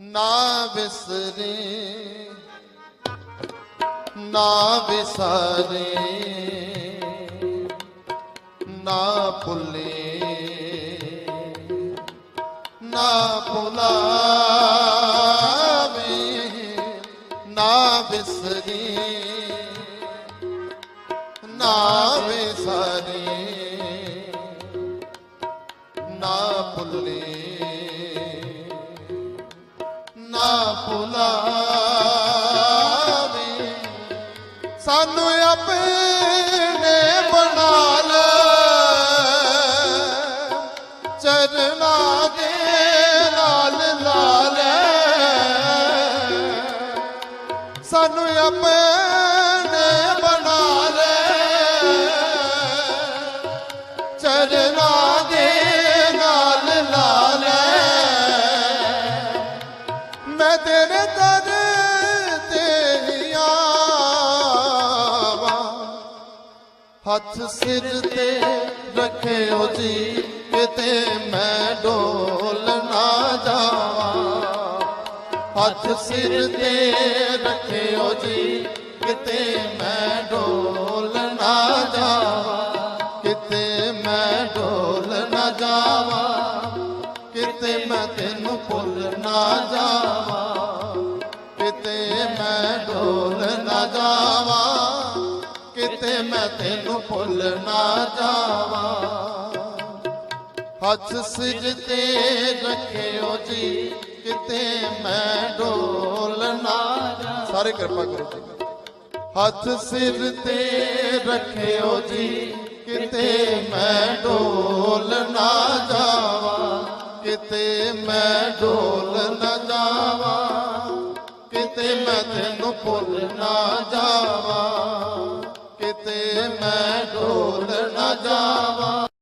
ਨਾ ਵਿਸਰੇ ਨਾ ਵਿਸਾਰੇ ਨਾ ਭੁੱਲੇ ਨਾ ਭੁਲਾਵੇ ਨਾ ਵਿਸਰੇ ਨਾ ਵਿਸਾਰੇ ਨਾ ਭੁੱਲੇ। ਨਾ ਭੁਲਾਵੇ। ਸਾਨੂੰ ਆਪਣੇ ਬਣਾ ਲੈ। ਚਰਨਾਂ ਦੇ ਨਾਲ ਲਾ ਲੈ। ਸਾਨੂੰ ਆਪਣੇ ਬਣਾ ਲੈ। ਚਰਨਾਂ ਮੈਂ ਤੇਰੇ ਦਰ ਤੇ ਆਵਾਂ। ਹੱਥ ਸਿਰ ਤੇ ਰੱਖਿਓ ਜੀ, ਕਿਤੇ ਮੈਂ ਡੋਲ ਨਾ ਜਾਵਾਂ। ਹੱਥ ਸਿਰ ਤੇ ਰੱਖਿਓ ਜੀ, ਕਿਤੇ ਮੈਂ ਡੋਲ ਨਾ ਜਾਵਾਂ। ਕਿਤੇ ਮੈਂ ਡੋਲ ਨਾ ਜਾਵਾਂ, ਕਿਤੇ ਮੈਂ ਤੈਨੂੰ ਭੁੱਲ ਨਾ ਜਾਵਾਂ। ਮੈਂ ਡੋਲ ਨਾ ਜਾਵਾਂ, ਕਿਤੇ ਮੈਂ ਤੈਨੂੰ ਭੁੱਲ ਨਾ ਜਾਵਾਂ। ਹੱਥ ਸਿਰ ਤੇ ਰੱਖਿਓ ਜੀ, ਕਿਤੇ ਮੈਂ ਡੋਲ ਨਾ ਜਾ ਸਾਰੇ ਕਿਰਪਾ ਕਰੋ ਜੀ। ਹੱਥ ਸਿਰ ਤੇ ਰੱਖਿਓ ਜੀ, ਕਿਤੇ ਮੈਂ ਡੋਲ ਨਾ ਜਾਵਾਂ। ਕਿਤੇ ਮੈਂ ਢੋਲ ਨਾ ਜਾਵਾਂ। ਕਿਤੇ ਮੈਂ ਤੈਨੂੰ ਭੁੱਲ ਨਾ ਜਾਵਾਂ ਕਿਤੇ ਮੈਂ ਡੋਲ ਨਾ ਜਾਵਾਂ।